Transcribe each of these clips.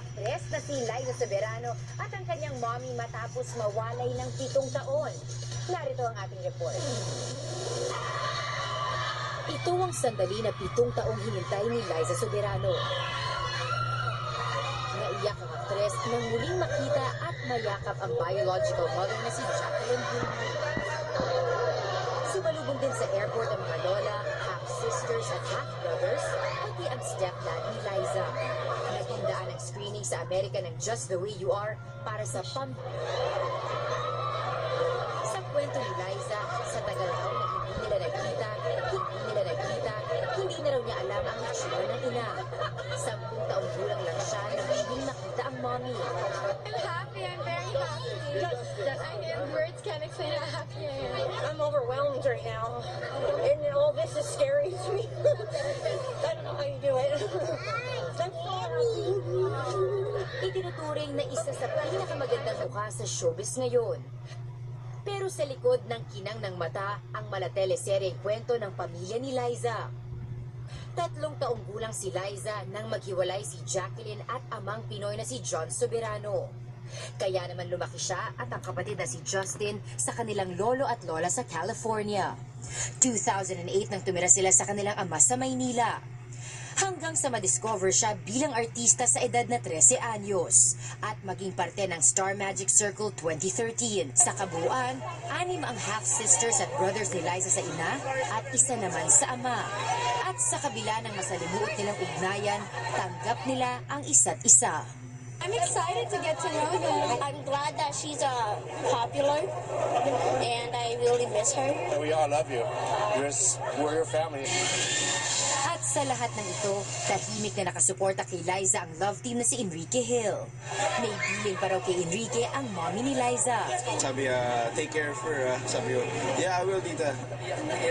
aktres na si Liza Soberano at ang kanyang mommy matapos mawalay ng pitong taon. Narito ang ating report. Ito ang sandali na pitong taong hinintay ni Liza Soberano. Naiyak ang aktres nang muling makita at mayakap ang biological mother na si Jacqueline Blumen. Sumalubong din sa airport ang mga lola, half-sisters at half-brothers, pati ang stepdad ni Liza. Screening sa Amerika ng Just the Way You Are para sa pam... Sa kwento ni Liza, sa tagal raw na hindi nila nagkita, hindi nila nagkita, hindi na raw niya alam ang itsura ng ina. Sampung taong gulang lang siya nang muling nakita ang mommy. I'm happy. I'm very happy. I can words can't explain how happy I am. Overwhelmed right now. And all this is scary to me. I don't know how you do it. I'm so happy. Itinuturing na isa sa pinakamagandang mukha sa showbiz ngayon. Pero sa likod ng kinang ng mata ang malateleseryeng kwento ng pamilya ni Liza. Tatlong taong gulang si Liza nang maghiwalay si Jacqueline at amang Pinoy na si John Soberano. Kaya naman lumaki siya at ang kapatid na si Justin sa kanilang lolo at lola sa California. 2008 nang tumira sila sa kanilang ama sa Maynila hanggang sa madiscover siya bilang artista sa edad na 13 anyos at maging parte ng Star Magic Circle 2013. Sa kabuuan, anim ang half-sisters at brothers ni Liza sa ina at isa naman sa ama. At sa kabila ng masalimuot nilang ugnayan, tanggap nila ang isa't isa. I'm excited to get to know them. I'm glad that she's uh, popular, and I really miss her. We all love you. You're, we're your family. At sa lahat ng ito, tahimik na nakasuporta kay Liza ang love team na si Enrique Hill. May biling pa raw kay Enrique ang mommy ni Liza. Sabi, ah, take care of her. ah. Sabi yeah, I will, tita.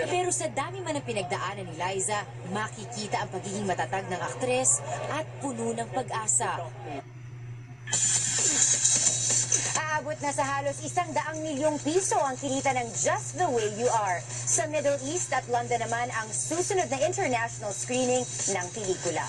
Pero sa dami man ng pinagdaanan ni Liza, makikita ang pagiging matatag ng aktres at puno ng pag-asa. Aabot na sa halos isang daang milyong piso ang kinita ng Just the Way You Are. Sa Middle East at London naman ang susunod na international screening ng pelikula.